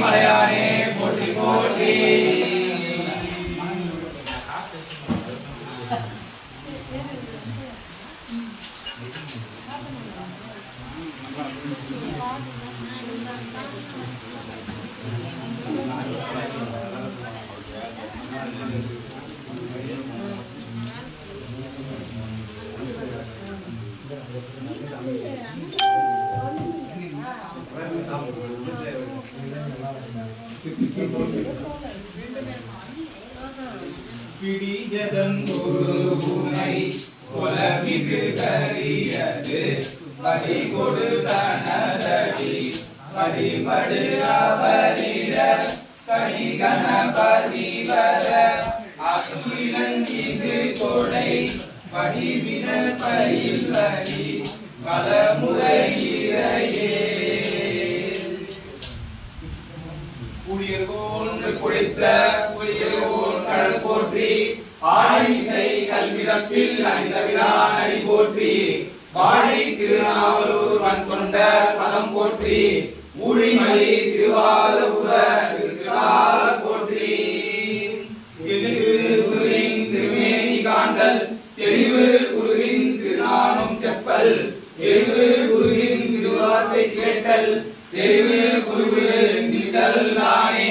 மலையானே போற்றி போற்றி பிடியதன் ஒரு பூனை கொலமிகு கரியது படி கொடுத்தனதடி படிபடு அவரிட கடி கணபதி அகிலன் இது கொடை படிவின பயில் வழி பல குளித்த குடியர்கோன் கடல் போற்றி ஆழிசை கல்விதப்பில் அணிந்தவிரான் அணி போற்றி வாழை திருநாவலூர் மண் கொண்ட பதம் போற்றி ஊழிமலை திருவாரூர போற்றி. குருவின் திருமேனி காண்டல் தெளிவு குருவின் திருநாமம் செப்பல் தெளிவு குருவின் திருவார்த்தை கேட்டல் தெளிவு குருவின் திட்டல் நானே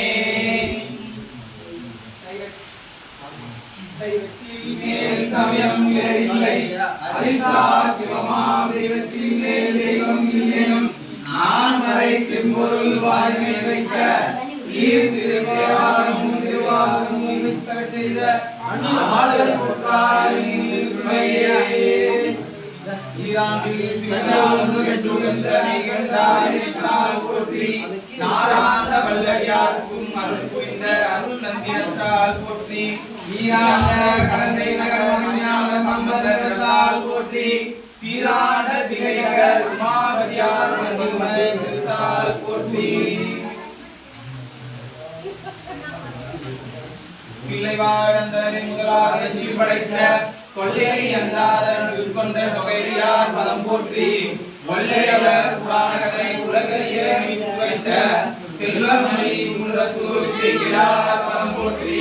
மேல் சமயம் இல்லை அரிசா சிவமாம் தெய்வத்தின் மேல் தெய்வம் இல்லையும் நான் வரை செம்பொருள் வாய்மை வைக்க சீர் திருவேவாரமும் திருவாசகமும் செய்த ஆடல் கொற்றாரின் திருமையே ஈராண்டில் சிவனாம் கெட்டுகந்த அருள் நந்தியத்தால் போற்றி கடந்தை ஞான சம்பந்தத்தால் போற்றி உமாபதியார் போற்றி முதலாக சீர்படைத்த கொள்ளையை அந்தாதன் உட்கொண்ட தொகையார் பதம் போற்றி கொள்ளையவர் புராண கதை உலகறிய வைத்த செல்வமணி குன்றத்தூர் செய்கிறார் பதம் போற்றி